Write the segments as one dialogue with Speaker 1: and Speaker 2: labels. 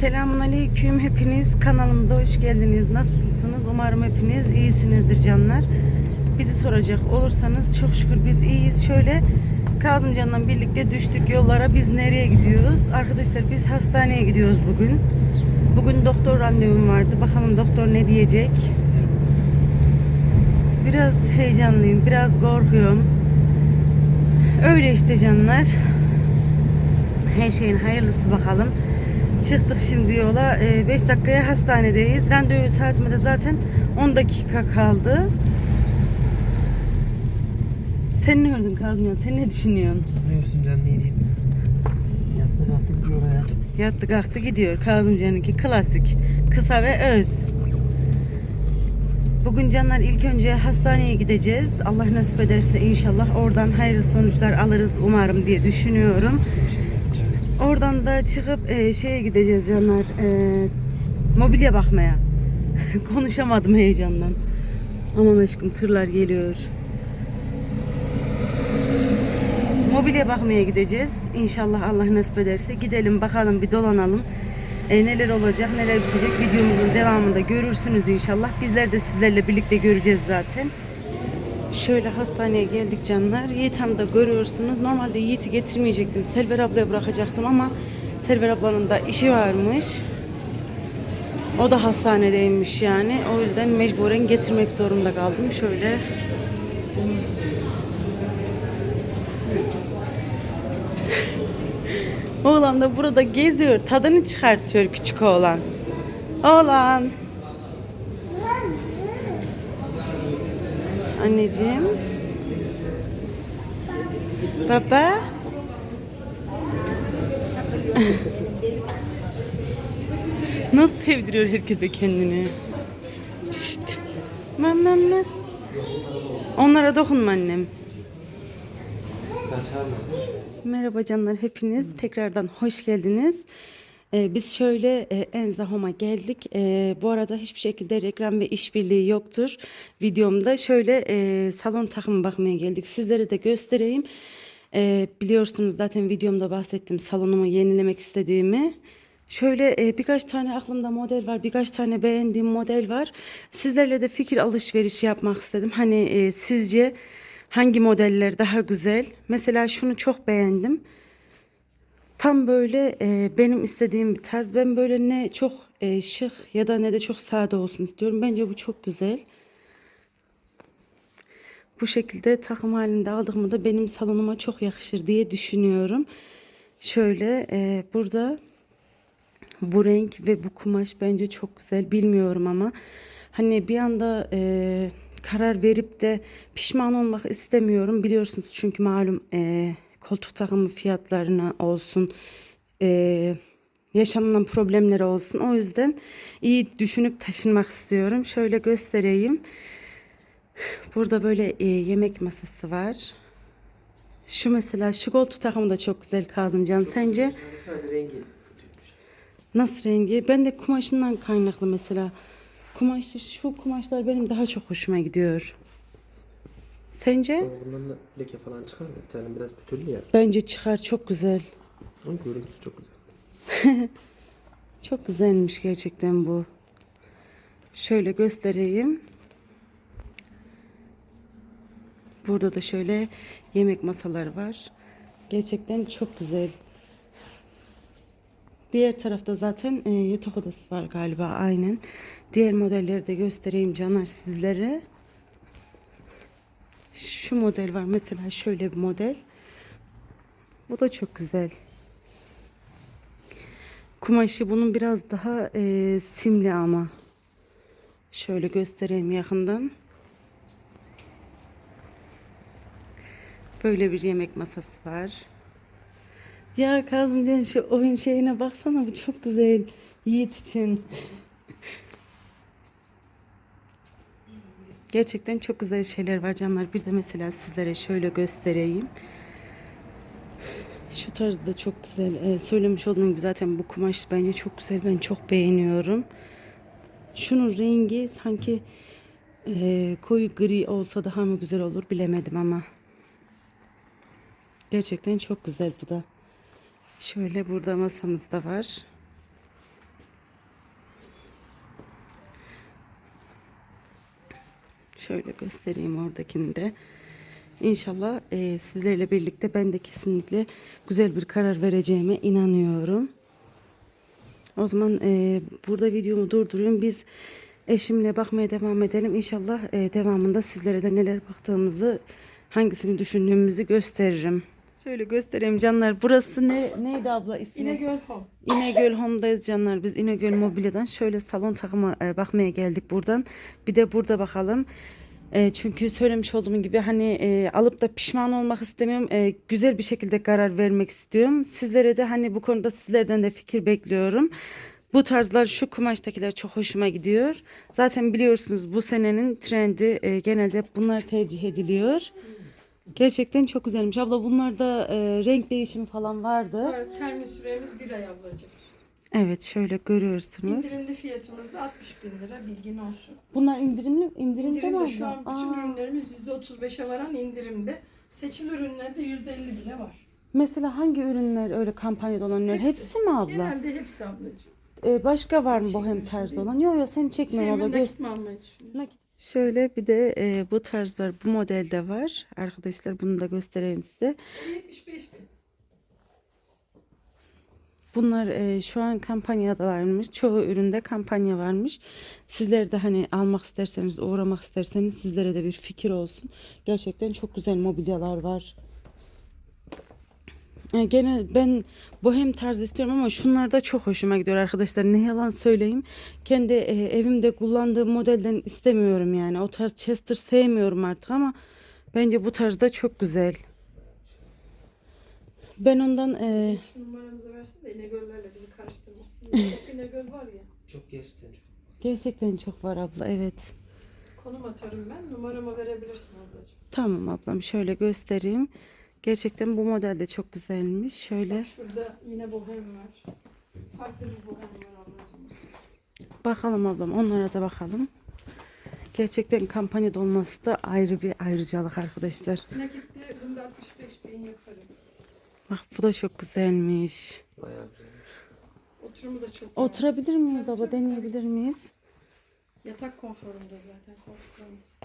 Speaker 1: Selamun Aleyküm. Hepiniz kanalımıza hoş geldiniz. Nasılsınız? Umarım hepiniz iyisinizdir canlar. Bizi soracak olursanız çok şükür biz iyiyiz. Şöyle Kazımcan'la birlikte düştük yollara. Biz nereye gidiyoruz? Arkadaşlar biz hastaneye gidiyoruz bugün. Bugün doktor randevum vardı. Bakalım doktor ne diyecek. Biraz heyecanlıyım. Biraz korkuyorum. Öyle işte canlar. Her şeyin hayırlısı bakalım. Çıktık şimdi yola. 5 dakikaya hastanedeyiz. Randevu saatime de zaten 10 dakika kaldı. Sen ne gördün Kazım ya? Sen ne düşünüyorsun?
Speaker 2: Olsun canım ne diyeyim. Yattı kalktı gidiyor hayatım.
Speaker 1: Yattı kalktı gidiyor. Kazımcan'ınki klasik. Kısa ve öz. Bugün canlar ilk önce hastaneye gideceğiz. Allah nasip ederse inşallah oradan hayırlı sonuçlar alırız umarım diye düşünüyorum. Oradan da çıkıp e, şeye gideceğiz canlar. E, mobilya bakmaya. Konuşamadım heyecandan. Aman aşkım tırlar geliyor. Mobilya bakmaya gideceğiz. İnşallah Allah nasip ederse gidelim bakalım bir dolanalım. E, neler olacak neler bitecek videomuzun devamında görürsünüz inşallah. Bizler de sizlerle birlikte göreceğiz zaten. Şöyle hastaneye geldik canlar. Yiğit Hanım'ı da görüyorsunuz. Normalde Yiğit'i getirmeyecektim. Selver ablaya bırakacaktım ama Selver ablanın da işi varmış. O da hastanedeymiş yani. O yüzden mecburen getirmek zorunda kaldım. Şöyle Oğlan da burada geziyor. Tadını çıkartıyor küçük oğlan. Oğlan. Anneciğim. Baba. Nasıl sevdiriyor herkes de kendini. Pişt. Mama mama. Onlara dokunma annem. Merhaba canlar hepiniz tekrardan hoş geldiniz. Ee, biz şöyle e, Enza Home'a geldik. Ee, bu arada hiçbir şekilde reklam ve işbirliği yoktur videomda. Şöyle e, salon takımı bakmaya geldik. Sizlere de göstereyim. Ee, biliyorsunuz zaten videomda bahsettim salonumu yenilemek istediğimi. Şöyle e, birkaç tane aklımda model var, birkaç tane beğendiğim model var. Sizlerle de fikir alışverişi yapmak istedim. Hani e, sizce hangi modeller daha güzel? Mesela şunu çok beğendim. Tam böyle e, benim istediğim bir tarz. Ben böyle ne çok e, şık ya da ne de çok sade olsun istiyorum. Bence bu çok güzel. Bu şekilde takım halinde aldığımda da benim salonuma çok yakışır diye düşünüyorum. Şöyle e, burada bu renk ve bu kumaş bence çok güzel. Bilmiyorum ama hani bir anda e, karar verip de pişman olmak istemiyorum. Biliyorsunuz çünkü malum e, koltuk takımı fiyatlarına olsun, e, yaşanılan problemleri olsun. O yüzden iyi düşünüp taşınmak istiyorum. Şöyle göstereyim. Burada böyle e, yemek masası var. Şu mesela şu koltuk takımı da çok güzel Kazımcan. Sence?
Speaker 2: Sadece rengi.
Speaker 1: Nasıl rengi? Ben de kumaşından kaynaklı mesela. Kumaş, şu kumaşlar benim daha çok hoşuma gidiyor. Sence?
Speaker 2: Ama bundan da leke falan çıkar mı? Tane biraz pütürlü ya.
Speaker 1: Bence çıkar çok güzel.
Speaker 2: Onun görüntüsü çok güzel.
Speaker 1: Çok güzelmiş gerçekten bu. Şöyle göstereyim. Burada da şöyle yemek masaları var. Gerçekten çok güzel. Diğer tarafta zaten e, yatak odası var galiba aynen. Diğer modelleri de göstereyim canlar sizlere. Şu model var mesela şöyle bir model. Bu da çok güzel. Kumaşı bunun biraz daha e, simli ama. Şöyle göstereyim yakından. Böyle bir yemek masası var. Ya Kazımcan şu oyun şeyine baksana bu çok güzel. Yiğit için. Gerçekten çok güzel şeyler var canlar. Bir de mesela sizlere şöyle göstereyim. Şu tarzda çok güzel. Ee, söylemiş olduğum gibi zaten bu kumaş bence çok güzel. Ben çok beğeniyorum. Şunun rengi sanki e, koyu gri olsa daha mı güzel olur bilemedim ama. Gerçekten çok güzel bu da. Şöyle burada masamız da var. Şöyle göstereyim oradakini de. İnşallah e, sizlerle birlikte ben de kesinlikle güzel bir karar vereceğime inanıyorum. O zaman e, burada videomu durduruyorum. Biz eşimle bakmaya devam edelim. İnşallah e, devamında sizlere de neler baktığımızı, hangisini düşündüğümüzü gösteririm. Şöyle göstereyim canlar. Burası ne neydi abla ismi?
Speaker 3: İnegöl Home.
Speaker 1: İnegöl Home'dayız canlar. Biz İnegöl Mobilya'dan şöyle salon takımı e, bakmaya geldik buradan. Bir de burada bakalım. E, çünkü söylemiş olduğum gibi hani e, alıp da pişman olmak istemiyorum. E, güzel bir şekilde karar vermek istiyorum. Sizlere de hani bu konuda sizlerden de fikir bekliyorum. Bu tarzlar şu kumaştakiler çok hoşuma gidiyor. Zaten biliyorsunuz bu senenin trendi e, genelde bunlar tercih ediliyor. Gerçekten çok güzelmiş. Abla bunlarda e, renk değişimi falan vardı.
Speaker 3: Var, termin süremiz bir ay ablacığım.
Speaker 1: Evet şöyle görüyorsunuz.
Speaker 3: İndirimli fiyatımız da 60 bin lira bilgin olsun.
Speaker 1: Bunlar indirimli indirimde mi
Speaker 3: İndirimde
Speaker 1: abla?
Speaker 3: şu an bütün
Speaker 1: Aa,
Speaker 3: ürünlerimiz %35'e varan indirimde. Seçili ürünlerde %50 bile var.
Speaker 1: Mesela hangi ürünler öyle kampanyada olan ürünler? Hepsi, mi abla?
Speaker 3: Genelde hepsi ablacığım.
Speaker 1: Ee, başka var mı bohem tarzı olan? Yok yok seni çekmiyorum abla.
Speaker 3: mi
Speaker 1: Göz...
Speaker 3: nakit mi almayı düşünüyorsun?
Speaker 1: Nakit. Şöyle bir de e, bu tarz var. Bu modelde var. Arkadaşlar bunu da göstereyim size.
Speaker 3: 75 bin.
Speaker 1: Bunlar e, şu an kampanyadalarmış. Çoğu üründe kampanya varmış. Sizler de hani almak isterseniz, uğramak isterseniz sizlere de bir fikir olsun. Gerçekten çok güzel mobilyalar var. E, gene ben bohem tarzı istiyorum ama şunlar da çok hoşuma gidiyor arkadaşlar. Ne yalan söyleyeyim. Kendi e, evimde kullandığım modelden istemiyorum yani. O tarz Chester sevmiyorum artık ama bence bu tarzda çok güzel. Ben ondan e,
Speaker 3: İletişim numaranızı versin de İnegöl'lerle bizi karıştırmasın. Çok İnegöl var ya.
Speaker 2: Çok gerçekten çok.
Speaker 1: Gerçekten çok var abla evet.
Speaker 3: Konum atarım ben. Numaramı verebilirsin ablacığım.
Speaker 1: Tamam ablam şöyle göstereyim. Gerçekten bu model de çok güzelmiş. Şöyle
Speaker 3: Şurada yine bohem var. Farklı bir bohem var ablacığım.
Speaker 1: bakalım ablam onlara da bakalım. Gerçekten kampanyada olması da ayrı bir ayrıcalık arkadaşlar.
Speaker 3: Nakitte bunda 65 bin yaparım.
Speaker 1: Bak bu da çok güzelmiş.
Speaker 2: Bayağı güzelmiş.
Speaker 3: Oturumu da çok.
Speaker 1: Oturabilir miyiz abla deneyebilir miyiz?
Speaker 3: Yatak konforunda zaten koltuklarımız.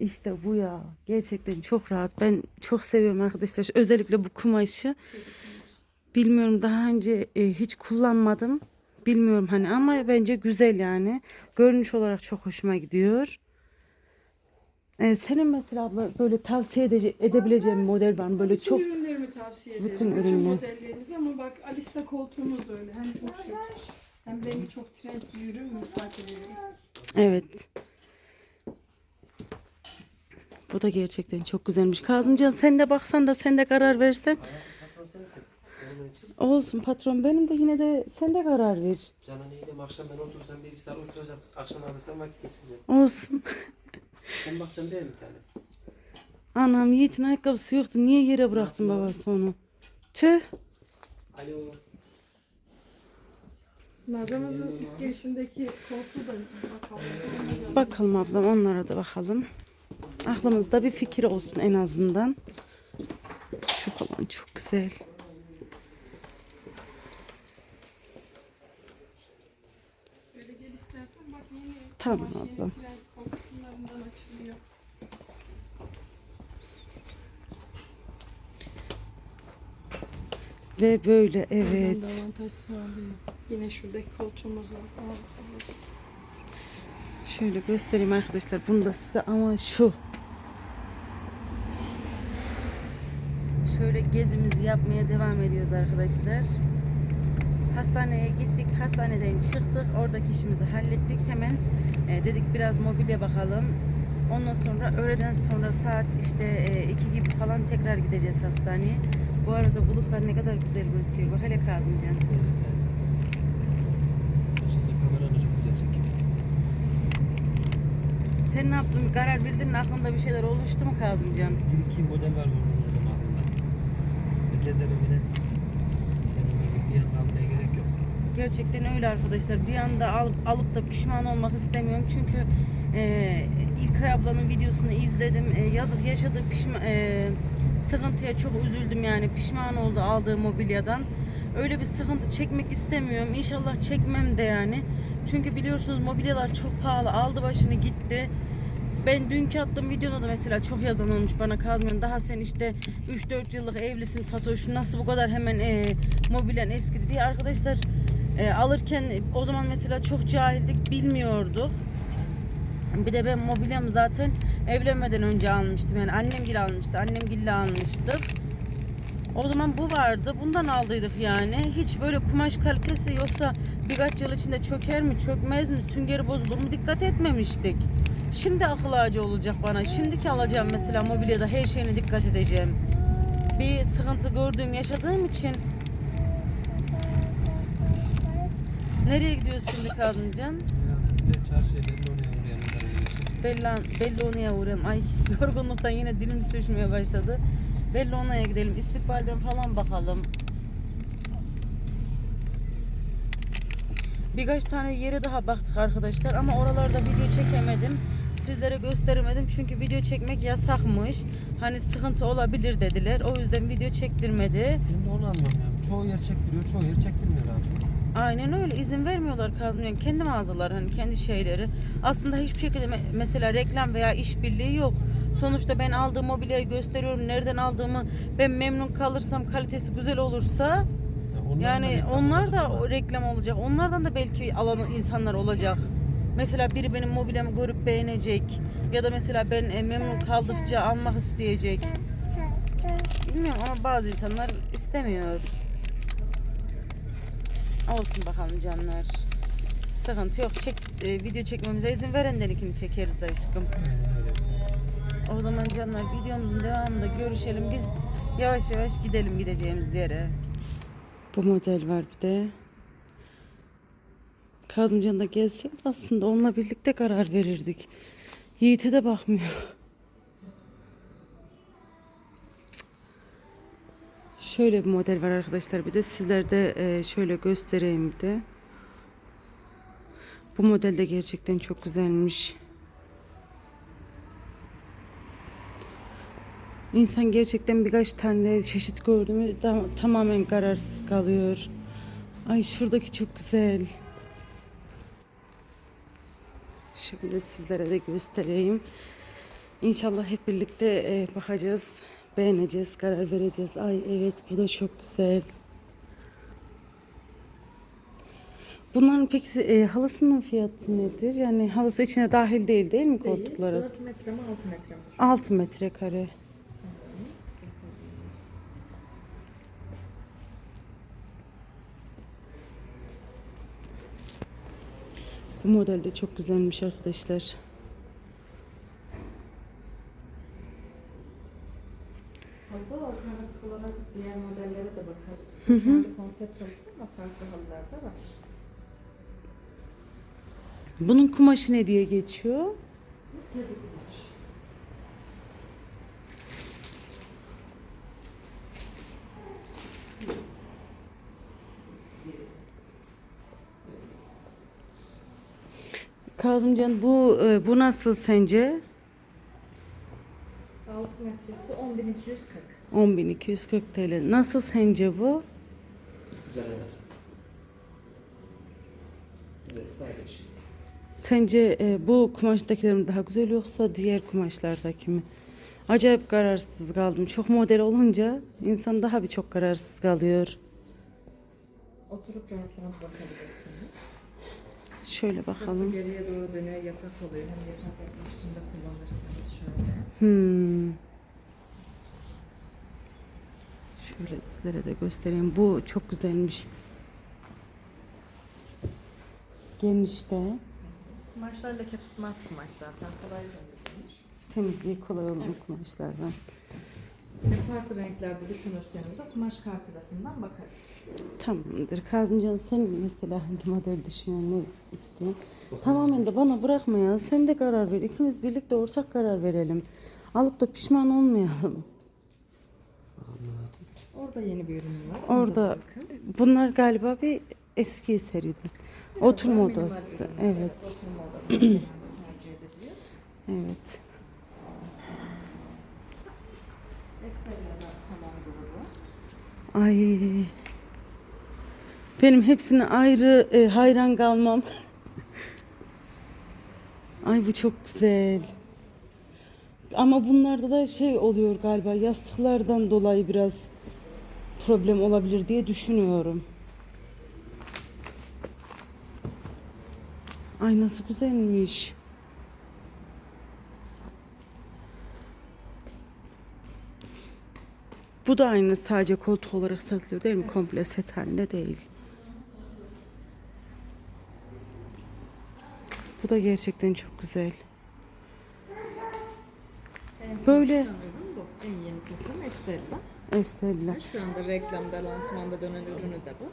Speaker 1: İşte bu ya. Gerçekten çok rahat. Ben çok seviyorum arkadaşlar. Özellikle bu kumaşı. Bilmiyorum daha önce e, hiç kullanmadım. Bilmiyorum hani ama bence güzel yani. Görünüş olarak çok hoşuma gidiyor. E, senin mesela abla böyle tavsiye edece- edebileceğin model var mı? Böyle
Speaker 3: Bütün
Speaker 1: çok
Speaker 3: ürünlerimi tavsiye ederim.
Speaker 1: Bütün ürünler.
Speaker 3: modellerimizi ama bak Alisa koltuğumuz da öyle. Hem çok şık hem rengi çok trend bir ürün mutfak ürünü.
Speaker 1: evet. Bu da gerçekten çok güzelmiş. Kazımcan sen de baksan da sen de karar versen. Olsun patron benim de yine de sen de karar ver.
Speaker 2: canın iyiydim. Akşam ben otursam bir iki saat oturacağım. Akşam alırsam vakit geçireceğim.
Speaker 1: Olsun.
Speaker 2: Sen bak sen beğen bir tane.
Speaker 1: Anam Yiğit'in ayakkabısı yoktu. Niye yere bıraktın babası onu? Tüh.
Speaker 2: Alo.
Speaker 3: Nazan'ın girişindeki koltuğu da bakalım.
Speaker 1: Bakalım ablam onlara da bakalım. Aklımızda bir fikir olsun en azından. Şu falan çok güzel. Tamam
Speaker 3: açılıyor.
Speaker 1: Ve böyle evet.
Speaker 3: Yine şuradaki koltuğumuz var.
Speaker 1: Şöyle göstereyim arkadaşlar. Bunu da size ama şu. Şöyle gezimizi yapmaya devam ediyoruz arkadaşlar. Hastaneye gittik. Hastaneden çıktık. Oradaki işimizi hallettik. Hemen e, dedik biraz mobilya bakalım. Ondan sonra öğleden sonra saat işte e, iki gibi falan tekrar gideceğiz hastaneye. Bu arada bulutlar ne kadar güzel gözüküyor. Bak hele Kazımcan.
Speaker 2: Şimdi kameranı çok güzel çekiyor.
Speaker 1: Sen ne yaptın? Karar verdin? Aklında bir şeyler oluştu mu Kazımcan?
Speaker 2: Bir iki model var burada gezelim yine. Gibi bir yandan almaya gerek yok.
Speaker 1: Gerçekten öyle arkadaşlar. Bir anda al- alıp da pişman olmak istemiyorum. Çünkü e, İlkay ablanın videosunu izledim. E, yazık yaşadığı pişma, e, sıkıntıya çok üzüldüm yani. Pişman oldu aldığı mobilyadan. öyle bir sıkıntı çekmek istemiyorum. İnşallah çekmem de yani. Çünkü biliyorsunuz mobilyalar çok pahalı. Aldı başını gitti. Ben dünkü attığım videoda da mesela çok yazan olmuş bana kazmıyorum. Daha sen işte 3-4 yıllık evlisin Fatoş nasıl bu kadar hemen e, mobilyan eskidi diye. Arkadaşlar e, alırken o zaman mesela çok cahildik bilmiyorduk. Bir de ben mobilyamı zaten evlenmeden önce almıştım. Yani annemgil almıştı. Annemgille almıştık. O zaman bu vardı. Bundan aldıydık yani. Hiç böyle kumaş kalitesi yoksa birkaç yıl içinde çöker mi, çökmez mi, süngeri bozulur mu dikkat etmemiştik. Şimdi akıl ağacı olacak bana. Şimdiki alacağım mesela mobilyada her şeyine dikkat edeceğim. Bir sıkıntı gördüğüm, yaşadığım için. Nereye gidiyoruz şimdi Kazımcan?
Speaker 2: Çarşıya belli oraya
Speaker 1: uğrayalım. Ay yorgunluktan yine dilim sürçmeye başladı. Belloni'ye gidelim. İstikbalden falan bakalım. Birkaç tane yere daha baktık arkadaşlar ama oralarda video çekemedim. Sizlere gösteremedim çünkü video çekmek yasakmış. Hani sıkıntı olabilir dediler. O yüzden video çektirmedi.
Speaker 2: Ben de onu anlamıyorum. Çoğu yer çektiriyor, çoğu yer çektirmiyor abi.
Speaker 1: Aynen öyle izin vermiyorlar kazmıyor. Kendi mağazalar hani kendi şeyleri. Aslında hiçbir şekilde me- mesela reklam veya işbirliği yok. Sonuçta ben aldığım mobilyayı gösteriyorum. Nereden aldığımı ben memnun kalırsam kalitesi güzel olursa
Speaker 2: Ya onlar da
Speaker 1: yani onlar da o reklam olacak. Onlardan da belki alan insanlar olacak. Mesela biri benim mobilyamı görüp beğenecek ya da mesela ben e, memnun kaldıkça almak isteyecek. Bilmiyorum ama bazı insanlar istemiyor. Olsun bakalım canlar. Sıkıntı yok. Çek, e, video çekmemize izin verendeninkini çekeriz de aşkım. O zaman canlar videomuzun devamında görüşelim. Biz yavaş yavaş gidelim gideceğimiz yere. Bu model var bir de. Kazımcan da gelseydi aslında onunla birlikte karar verirdik. Yiğit'e de bakmıyor. Şöyle bir model var arkadaşlar bir de sizlerde e, şöyle göstereyim de. Bu model de gerçekten çok güzelmiş. İnsan gerçekten birkaç tane çeşit gördü mü tam- tamamen kararsız kalıyor. Ay şuradaki çok güzel. Şöyle sizlere de göstereyim. İnşallah hep birlikte e, bakacağız, beğeneceğiz, karar vereceğiz. Ay evet bu da çok güzel. Bunların peki e, halısının fiyatı nedir? Yani halısı içine dahil değil değil mi koltuklara?
Speaker 4: 4 metre mi 6 metre mi?
Speaker 1: 6 metrekare. Bu model de çok güzelmiş arkadaşlar.
Speaker 4: Halıda alternatif olarak diğer modellere de bakarız. Kendi konsept halısı ama farklı halılar da var.
Speaker 1: Bunun kumaşı ne diye geçiyor?
Speaker 4: Tabii kumaş.
Speaker 1: Kazımcan bu e, bu nasıl sence?
Speaker 4: 6 metresi 10.240.
Speaker 1: 10.240 TL. Nasıl sence bu?
Speaker 2: Güzel evet. Güzel sade şey.
Speaker 1: Sence e, bu kumaştakiler mi daha güzel yoksa diğer kumaşlardaki mi? Acayip kararsız kaldım. Çok model olunca insan daha bir çok kararsız kalıyor.
Speaker 4: Oturup rahat rahat bakabilirsiniz.
Speaker 1: Şöyle
Speaker 4: Sırtı
Speaker 1: bakalım.
Speaker 4: geriye doğru dönüyor yatak oluyor. Hem yatak yapmak için de kullanırsınız şöyle.
Speaker 1: Hmm. Şöyle sizlere de göstereyim. Bu çok güzelmiş. Genişte.
Speaker 4: Kumaşlar leke tutmaz kumaş zaten. Kolay temizlenir.
Speaker 1: Temizliği kolay olan
Speaker 4: Evet.
Speaker 1: kumaşlardan.
Speaker 4: Ve farklı renklerde düşünürseniz de kumaş kartırasından bakarız.
Speaker 1: Tamamdır. Kazımcan sen mesela hangi model düşünüyorsun, ne istiyorsun? Tamamen de bana bırakma ya. Sen de karar ver. İkimiz birlikte ortak karar verelim. Alıp da pişman olmayalım.
Speaker 4: Orada yeni bir ürün var. ona da
Speaker 1: Orada
Speaker 4: bakın.
Speaker 1: bunlar galiba bir eski seriden.
Speaker 4: Biraz
Speaker 1: Oturma
Speaker 4: minimal
Speaker 1: odası.
Speaker 4: ürünler,
Speaker 1: Evet.
Speaker 4: Oturma odası tercih.
Speaker 1: Evet. Ay Benim hepsine ayrı e, hayran kalmam. Ay bu çok güzel. Ama bunlarda da şey oluyor galiba yastıklardan dolayı biraz problem olabilir diye düşünüyorum. Ay nasıl güzelmiş. Bu da aynı sadece koltuk olarak satılıyor değil mi? Komple set halinde değil. Bu da gerçekten çok güzel. Böyle-.
Speaker 4: En yeni takım Estella.
Speaker 1: Estella.
Speaker 4: Şu anda reklamda, lansmanda dönen ürünü de bu.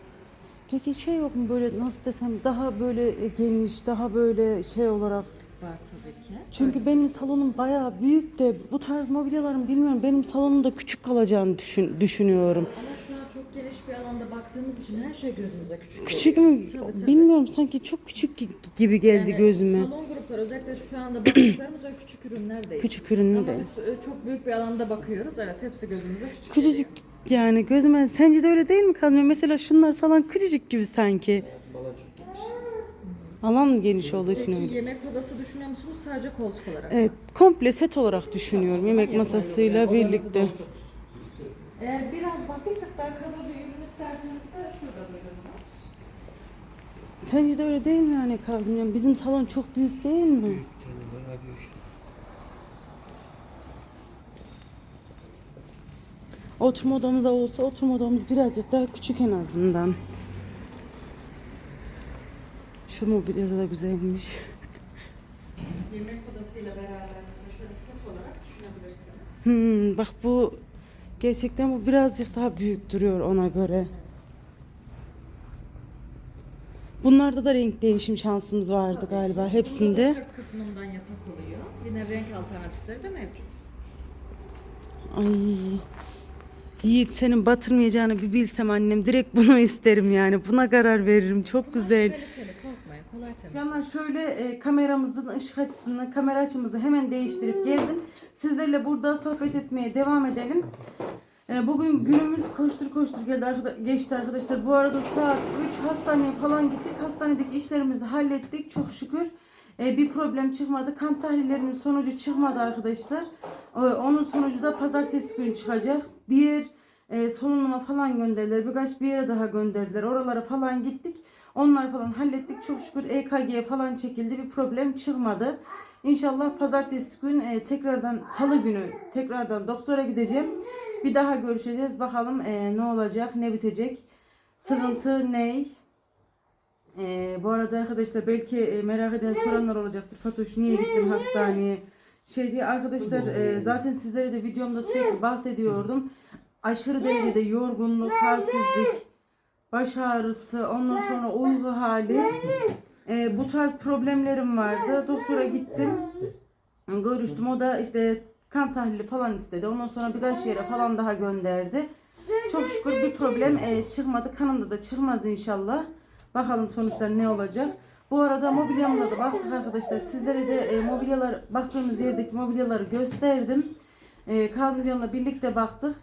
Speaker 1: Peki şey yok mu böyle nasıl desem daha böyle geniş, daha böyle şey olarak
Speaker 4: Var tabii ki.
Speaker 1: Çünkü benim salonum bayağı büyük de bu tarz mobilyaların bilmiyorum benim salonumda küçük kalacağını düşün, düşünüyorum.
Speaker 4: Ama şu an çok geniş bir alanda baktığımız için her şey gözümüze küçük
Speaker 1: Küçük
Speaker 4: geliyor.
Speaker 1: mü?
Speaker 4: Tabii, tabii.
Speaker 1: Bilmiyorum sanki çok küçük gi- gibi geldi
Speaker 4: Yani
Speaker 1: gözüme.
Speaker 4: Salon grupları özellikle şu anda baktıklarımız öyle küçük ürünler değil.
Speaker 1: Küçük ürünlü
Speaker 4: Ama
Speaker 1: de.
Speaker 4: biz e, çok büyük bir alanda bakıyoruz. Evet hepsi gözümüze küçük.
Speaker 1: Küçücük yani gözüme sence de öyle değil mi kalmıyor? Mesela şunlar falan küçücük gibi sanki.
Speaker 2: Geniş.
Speaker 1: Alan geniş olduğu için
Speaker 4: Peki
Speaker 1: öyle.
Speaker 4: yemek odası düşünüyor musunuz sadece koltuk olarak?
Speaker 1: Evet komple set olarak düşünüyorum yemek masasıyla birlikte.
Speaker 4: Eğer biraz daha bir tık daha ürün isterseniz de şurada var.
Speaker 1: Sence de öyle değil mi yani Kazım? Yani bizim salon çok büyük değil mi?
Speaker 2: Bir tane bayağı büyük.
Speaker 1: Oturma odamız olsa oturma odamız birazcık daha küçük en azından. Şu mobilya da güzelmiş.
Speaker 4: Yemek odasıyla beraber mesela şöyle set olarak düşünebilirsiniz.
Speaker 1: Hmm, bak bu gerçekten bu birazcık daha büyük duruyor ona göre. Bunlarda da renk değişim şansımız vardı galiba
Speaker 4: Burada
Speaker 1: hepsinde.
Speaker 4: sırt kısmından yatak oluyor. Yine renk alternatifleri de mevcut.
Speaker 1: Ay. Yiğit senin batırmayacağını bir bilsem annem direkt bunu isterim yani. Buna karar veririm. Çok güzel.
Speaker 4: Kaliteli kolay temiz.
Speaker 1: Canlar şöyle e, kameramızın ışık açısını, kamera açımızı hemen değiştirip geldim. Sizlerle burada sohbet etmeye devam edelim. E, bugün günümüz koştur koştur geldi geçti arkadaşlar. Bu arada saat 3 hastaneye falan gittik. Hastanedeki işlerimizi hallettik çok şükür. E, bir problem çıkmadı. Kan tahlillerinin sonucu çıkmadı arkadaşlar. E, onun sonucu da pazartesi günü çıkacak. Diğer e, solunuma falan gönderdiler. Birkaç bir yere daha gönderdiler. Oralara falan gittik. Onlar falan hallettik. Çok şükür EKG'ye falan çekildi. Bir problem çıkmadı. İnşallah pazartesi gün e, tekrardan salı günü tekrardan doktora gideceğim. Bir daha görüşeceğiz. Bakalım e, ne olacak, ne bitecek. Sıkıntı ne? E, bu arada arkadaşlar belki e, merak eden soranlar olacaktır. Fatoş niye gittin hastaneye? Şey diye arkadaşlar e, zaten sizlere de videomda sürekli bahsediyordum. Aşırı derecede yorgunluk, halsizlik, baş ağrısı, ondan sonra uyku hali. E, bu tarz problemlerim vardı. Doktora gittim. Görüştüm. O da işte kan tahlili falan istedi. Ondan sonra birkaç yere falan daha gönderdi. Çok şükür bir problem e, çıkmadı. Kanımda da çıkmaz inşallah. Bakalım sonuçlar ne olacak. Bu arada mobilyamıza da baktık arkadaşlar. Sizlere de e, mobilyalar baktığımız yerdeki mobilyaları gösterdim. E, Kazım birlikte baktık.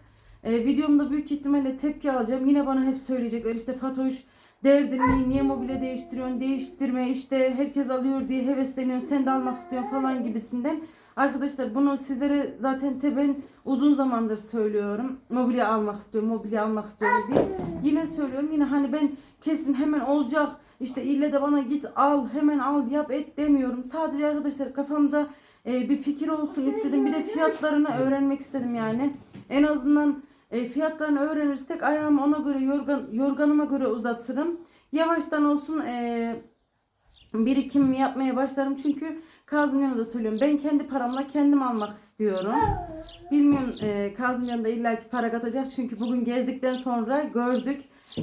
Speaker 1: E, videomda büyük ihtimalle tepki alacağım. Yine bana hep söyleyecekler işte Fatoş derdin ne? Niye mobilya değiştiriyorsun? Değiştirme işte herkes alıyor diye hevesleniyorsun. Sen de almak istiyorsun falan gibisinden. Arkadaşlar bunu sizlere zaten te ben uzun zamandır söylüyorum. Mobilya almak istiyorum, mobilya almak istiyorum diye. Yine söylüyorum. Yine hani ben kesin hemen olacak. İşte ille de bana git al, hemen al, yap, et demiyorum. Sadece arkadaşlar kafamda e, bir fikir olsun istedim. Bir de fiyatlarını öğrenmek istedim yani. En azından e, fiyatlarını öğrenirsek ayağımı ona göre yorgan yorganıma göre uzatırım. Yavaştan olsun e, birikim yapmaya başlarım çünkü Kazım Yan'a da söylüyorum. Ben kendi paramla kendim almak istiyorum. Bilmiyorum e, Kazım Yan da illaki para katacak çünkü bugün gezdikten sonra gördük.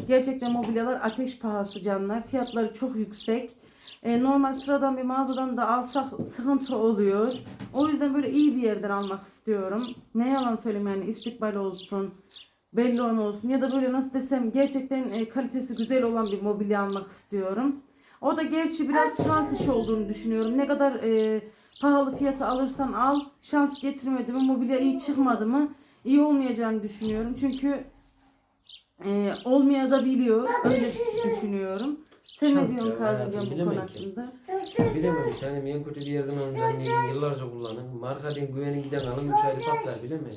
Speaker 1: Gerçekten mobilyalar ateş pahası canlar. Fiyatları çok yüksek. E, normal sıradan bir mağazadan da alsak sıkıntı oluyor. O yüzden böyle iyi bir yerden almak istiyorum. Ne yalan söyleyeyim yani istikbal olsun. Bellon olsun ya da böyle nasıl desem gerçekten e, kalitesi güzel olan bir mobilya almak istiyorum. O da gerçi biraz şans işi olduğunu düşünüyorum. Ne kadar e, pahalı fiyatı alırsan al şans getirmedi mi mobilya iyi çıkmadı mı iyi olmayacağını düşünüyorum. Çünkü e, olmaya da biliyor. Öyle düşünüyorum. Sen ne
Speaker 2: Şans
Speaker 1: diyorsun
Speaker 2: ya, hayatım,
Speaker 1: bu
Speaker 2: bilemem
Speaker 1: konu
Speaker 2: ki.
Speaker 1: hakkında?
Speaker 2: Bilemem bir tanem en kötü bir yerden alınacağını yıllarca kullanın. Markadan güveni giden alın 3 ayda patlar bilemem.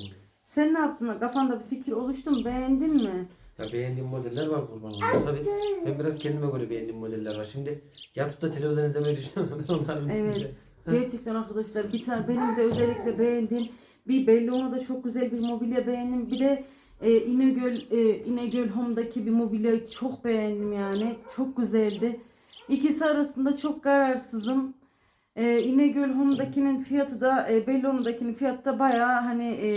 Speaker 1: Sen ne yaptın? Kafanda bir fikir oluştu mu? Beğendin mi?
Speaker 2: Ya beğendiğim modeller var kurban olayım. Tabii ben biraz kendime göre beğendiğim modeller var. Şimdi yatıp da televizyon izlemeyi düşünüyorum ben onların içinde.
Speaker 1: Evet. Gerçekten arkadaşlar bir tane benim de özellikle beğendiğim bir belli ona da çok güzel bir mobilya beğendim. Bir de e, İnegöl e, İnegöl Home'daki bir mobilyayı çok beğendim yani. Çok güzeldi. İkisi arasında çok kararsızım. E, İnegöl Home'dakinin fiyatı da e, Bellona'dakinin fiyatı da bayağı hani e,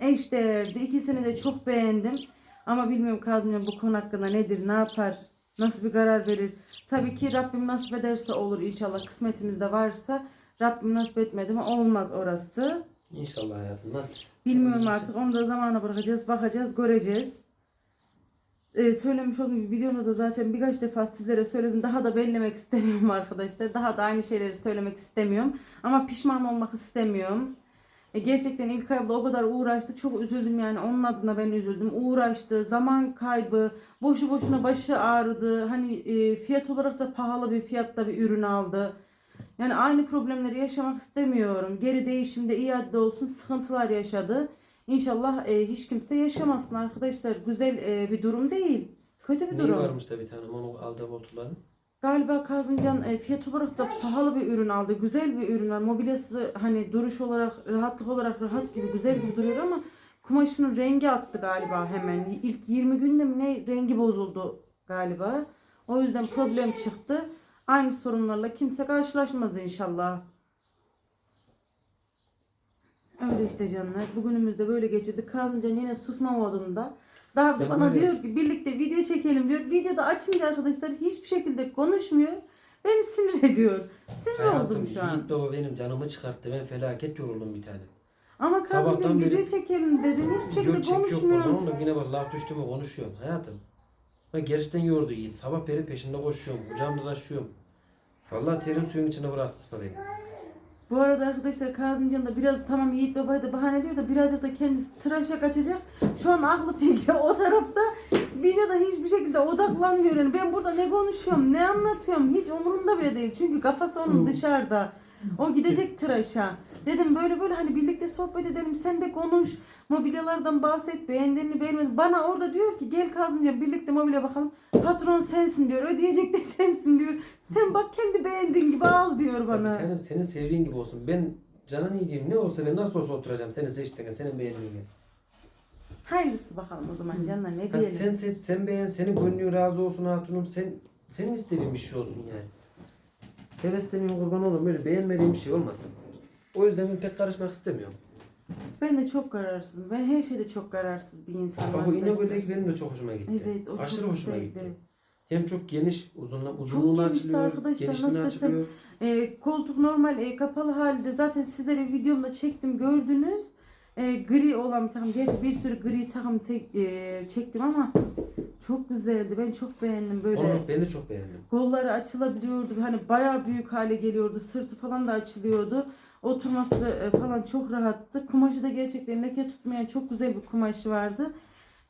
Speaker 1: eş değerdi. İkisini de çok beğendim. Ama bilmiyorum Kazım bu konu hakkında nedir, ne yapar, nasıl bir karar verir. Tabii ki Rabbim nasip ederse olur inşallah kısmetimizde varsa. Rabbim nasip etmedi mi olmaz orası.
Speaker 2: İnşallah hayatım nasıl?
Speaker 1: Bilmiyorum artık onu da zamana bırakacağız, bakacağız, göreceğiz. Ee, söylemiş olduğum gibi videomda da zaten birkaç defa sizlere söyledim. Daha da bellemek istemiyorum arkadaşlar. Daha da aynı şeyleri söylemek istemiyorum. Ama pişman olmak istemiyorum. E, gerçekten ilk abla o kadar uğraştı. Çok üzüldüm yani. Onun adına ben üzüldüm. Uğraştı. Zaman kaybı. Boşu boşuna başı ağrıdı. Hani e, fiyat olarak da pahalı bir fiyatta bir ürün aldı. Yani aynı problemleri yaşamak istemiyorum. Geri değişimde iade olsun sıkıntılar yaşadı. İnşallah e, hiç kimse yaşamasın arkadaşlar. Güzel e, bir durum değil. Kötü bir
Speaker 2: Neyi
Speaker 1: durum.
Speaker 2: varmış da bir tanem onu aldığı koltukların?
Speaker 1: Galiba Kazımcan e, fiyat olarak da pahalı bir ürün aldı. Güzel bir ürün var. Mobilyası hani duruş olarak, rahatlık olarak rahat gibi güzel gibi duruyor ama kumaşının rengi attı galiba hemen. İlk 20 günde mi ne rengi bozuldu galiba. O yüzden problem çıktı. Aynı sorunlarla kimse karşılaşmaz inşallah. Öyle işte canlar. Bugünümüzde böyle geçirdik. Kazımcan yine susma modunda. Daha
Speaker 2: Ya
Speaker 1: bana diyor ki birlikte video çekelim diyor. Videoda açınca arkadaşlar hiçbir şekilde konuşmuyor. Beni sinir ediyor. Sinir
Speaker 2: Hayatım
Speaker 1: oldum şu an.
Speaker 2: Yiğit Baba benim canımı çıkarttı. Ben felaket yoruldum bir tane.
Speaker 1: Ama
Speaker 2: Sabahtan
Speaker 1: Kazımcan
Speaker 2: beri-
Speaker 1: video çekelim dedin. Hiçbir şekilde
Speaker 2: Yok çek yok
Speaker 1: konuşmuyor.
Speaker 2: Yine bak laf düştü mü konuşuyorum hayatım. Ha, gerçekten yordu Yiğit. Sabah beri peşinde koşuyorum. Kucağımda taşıyorum. Vallahi terim suyun içine bıraktı beni.
Speaker 1: Bu arada arkadaşlar Kazımcan da biraz tamam Yiğit Baba'ya da bahane diyor da birazcık da kendisi tıraşa kaçacak. Şu an aklı fikri o tarafta videoda hiçbir şekilde odaklanmıyor. Yani ben burada ne konuşuyorum ne anlatıyorum hiç umurunda bile değil. Çünkü kafası onun dışarıda. O gidecek tıraşa. Dedim böyle böyle hani birlikte sohbet edelim sen de konuş. Mobilyalardan bahset beğendiğini beğenmediğini. Bana orada diyor ki gel Kazımcan birlikte mobilya bakalım. Patron sensin diyor ödeyecek de sensin diyor. Sen bak kendi beğendiğin gibi al diyor
Speaker 2: Ya
Speaker 1: bana.
Speaker 2: tanem senin sevdiğin gibi olsun. Ben canın iyi diyeyim. Ne olsa ben nasıl olsa oturacağım. Seni seçtiğine, senin beğendiğine.
Speaker 1: Hayırlısı bakalım o zaman canlar ne diyelim.
Speaker 2: sen seç, sen beğen, senin gönlün razı olsun hatunum. Sen senin istediğin bir şey olsun yani. Hevesleniyorum kurban oğlum böyle beğenmediğim bir şey olmasın. O yüzden ben pek karışmak istemiyorum.
Speaker 1: Ben de çok kararsızım. Ben her şeyde çok kararsız bir insanım
Speaker 2: Bak o. İnegöl'deki benim de çok hoşuma gitti.
Speaker 1: Evet o
Speaker 2: Aşırı
Speaker 1: çok
Speaker 2: hoşuma
Speaker 1: güzeldi.
Speaker 2: gitti. Hem çok geniş, uzunla, uzunluğunu
Speaker 1: genişti
Speaker 2: açılıyor,
Speaker 1: arkadaşlar,
Speaker 2: genişliğini
Speaker 1: nasıl desem,
Speaker 2: açılıyor.
Speaker 1: Ee, koltuk normal e, kapalı halde zaten sizlere videomda çektim gördünüz. Ee, gri olan bir takım. Gerçi bir sürü gri takım tek, e, çektim ama çok güzeldi. Ben çok beğendim böyle.
Speaker 2: Onu ben de çok beğendim.
Speaker 1: Kolları açılabiliyordu. Hani bayağı büyük hale geliyordu. Sırtı falan da açılıyordu. Oturması e, falan çok rahattı. Kumaşı da gerçekten leke tutmayan çok güzel bir kumaşı vardı.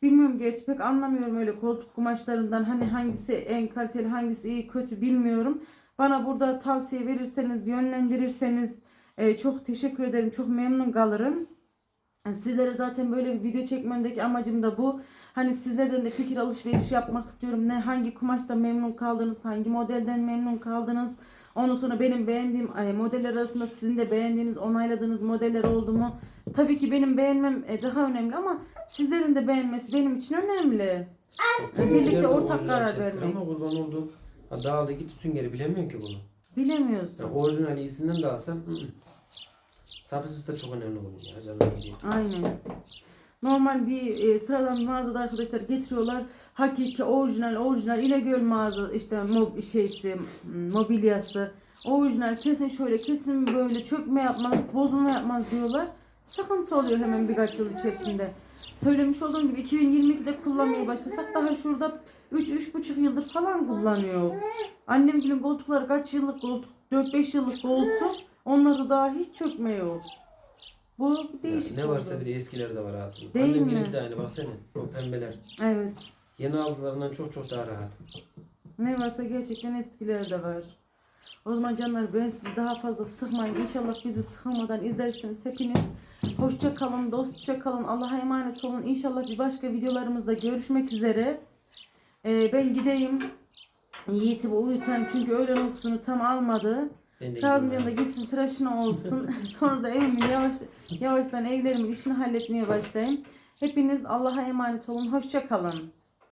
Speaker 1: Bilmiyorum gerçi pek anlamıyorum öyle koltuk kumaşlarından. Hani hangisi en kaliteli, hangisi iyi, kötü bilmiyorum. Bana burada tavsiye verirseniz, yönlendirirseniz e, çok teşekkür ederim. Çok memnun kalırım. Sizlere zaten böyle bir video çekmemdeki amacım da bu. Hani sizlerden de fikir alışverişi yapmak istiyorum. Ne hangi kumaştan memnun kaldınız, hangi modelden memnun kaldınız. Ondan sonra benim beğendiğim e, modeller arasında sizin de beğendiğiniz, onayladığınız modeller oldu mu? Tabii ki benim beğenmem e, daha önemli ama sizlerin de beğenmesi benim için önemli. Birlikte ortak karar vermek.
Speaker 2: Ama kurban oldu. Ha, dağıldı gitti süngeri bilemiyorum ki bunu.
Speaker 1: Bilemiyorsun.
Speaker 2: Yani orijinal iyisinden de alsam. Satıcısı da çok önemli bunun ya canım.
Speaker 1: Aynen. Normal bir e, sıradan bir mağazada arkadaşlar getiriyorlar. Hakiki, orijinal, orijinal İnegöl mağaza işte mob şeysi, m, mobilyası. Orijinal kesin şöyle, kesin böyle çökme yapmaz, bozulma yapmaz diyorlar. Sıkıntı oluyor hemen birkaç yıl içerisinde. Söylemiş olduğum gibi 2022'de kullanmaya başlasak daha şurada 3-3,5 yıldır falan kullanıyor. Annemgilin koltukları kaç yıllık koltuk? 4-5 yıllık koltuk. Onlarda daha hiç çökme yok. Bu değişik
Speaker 2: ne
Speaker 1: oldu.
Speaker 2: varsa bir de eskiler de var hatun.
Speaker 1: Değil
Speaker 2: Annem
Speaker 1: mi?
Speaker 2: de aynı baksana. O pembeler.
Speaker 1: Evet.
Speaker 2: Yeni aldıklarından çok çok daha rahat.
Speaker 1: Ne varsa gerçekten eskileri de var. O zaman canlar ben sizi daha fazla sıkmayın. İnşallah bizi sıkılmadan izlersiniz. Hepiniz hoşça kalın, dostça kalın. Allah'a emanet olun. İnşallah bir başka videolarımızda görüşmek üzere. Ee, ben gideyim. Yiğit'i bu uyutayım çünkü öğlen uykusunu tam almadı. Kazım yanında gitsin tıraşına olsun. Sonra da evimin yavaş, yavaştan evlerimin işini halletmeye başlayayım. Hepiniz Allah'a emanet olun. Hoşça kalın.